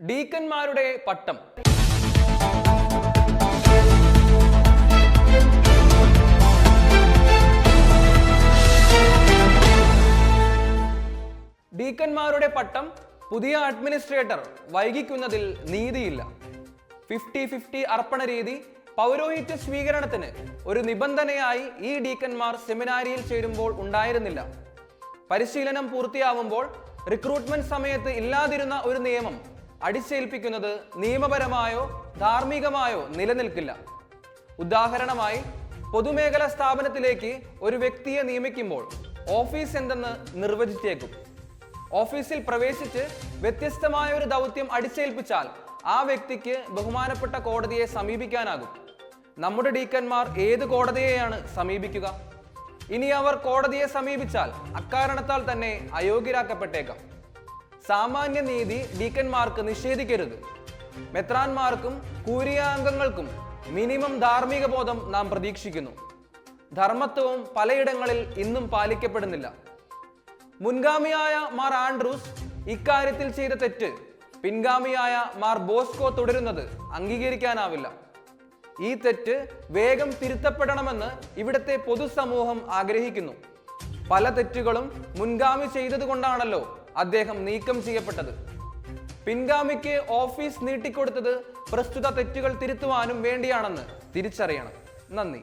ഡീക്കന്മാരുടെ പട്ടം. ഡീക്കന്മാരുടെ പട്ടം പുതിയ അഡ്മിനിസ്ട്രേറ്റർ വൈകിക്കുന്നതിൽ നീതിയില്ല. ഫിഫ്റ്റി ഫിഫ്റ്റി അർപ്പണ രീതി പൗരോഹിത്യ സ്വീകരണത്തിന് ഒരു നിബന്ധനയായി ഈ ഡീക്കന്മാർ സെമിനാരിയിൽ ചേരുമ്പോൾ ഉണ്ടായിരുന്നില്ല. പരിശീലനം പൂർത്തിയാവുമ്പോൾ റിക്രൂട്ട്മെന്റ് സമയത്ത് ഇല്ലാതിരുന്ന ഒരു നിയമം അടിച്ചേൽപ്പിക്കുന്നത് നിയമപരമായോ ധാർമ്മികമായോ നിലനിൽക്കില്ല. ഉദാഹരണമായി പൊതുമേഖലാ സ്ഥാപനത്തിലേക്ക് ഒരു വ്യക്തിയെ നിയമിക്കുമ്പോൾ ഓഫീസ് എന്തെന്ന് നിർവചിച്ചേക്കും. ഓഫീസിൽ പ്രവേശിച്ച് വ്യത്യസ്തമായ ഒരു ദൗത്യം അടിച്ചേൽപ്പിച്ചാൽ ആ വ്യക്തിക്ക് ബഹുമാനപ്പെട്ട കോടതിയെ സമീപിക്കാനാകും. നമ്മുടെ ഡീക്കന്മാർ ഏത് കോടതിയെയാണ് സമീപിക്കുക? ഇനി അവർ കോടതിയെ സമീപിച്ചാൽ അക്കാരണത്താൽ തന്നെ അയോഗ്യരാക്കപ്പെട്ടേക്കാം. സാമാന്യ നീതി ഡീക്കന്മാർക്ക് നിഷേധിക്കരുത്. മെത്രാന്മാർക്കും കൂരിയ അംഗങ്ങൾക്കും മിനിമം ധാർമ്മിക ബോധം നാം പ്രതീക്ഷിക്കുന്നു. ധർമ്മത്വവും പലയിടങ്ങളിൽ ഇന്നും പാലിക്കപ്പെടുന്നില്ല. മുൻഗാമിയായ മാർ ആൻഡ്രൂസ് ഇക്കാര്യത്തിൽ ചെയ്ത തെറ്റ് പിൻഗാമിയായ മാർ ബോസ്കോ തുടരുന്നത് അംഗീകരിക്കാനാവില്ല. ഈ തെറ്റ് വേഗം തിരുത്തപ്പെടണമെന്ന് ഇവിടുത്തെ പൊതുസമൂഹം ആഗ്രഹിക്കുന്നു. പല തെറ്റുകളും മുൻഗാമി ചെയ്തതുകൊണ്ടാണല്ലോ അദ്ദേഹം നീക്കം ചെയ്യപ്പെട്ടത്. പിൻഗാമിക്ക് ഓഫീസ് നീട്ടിക്കൊടുത്തത് പ്രസ്തുത തെറ്റുകൾ തിരുത്തുവാനും വേണ്ടിയാണെന്ന് തിരിച്ചറിയണം. നന്ദി.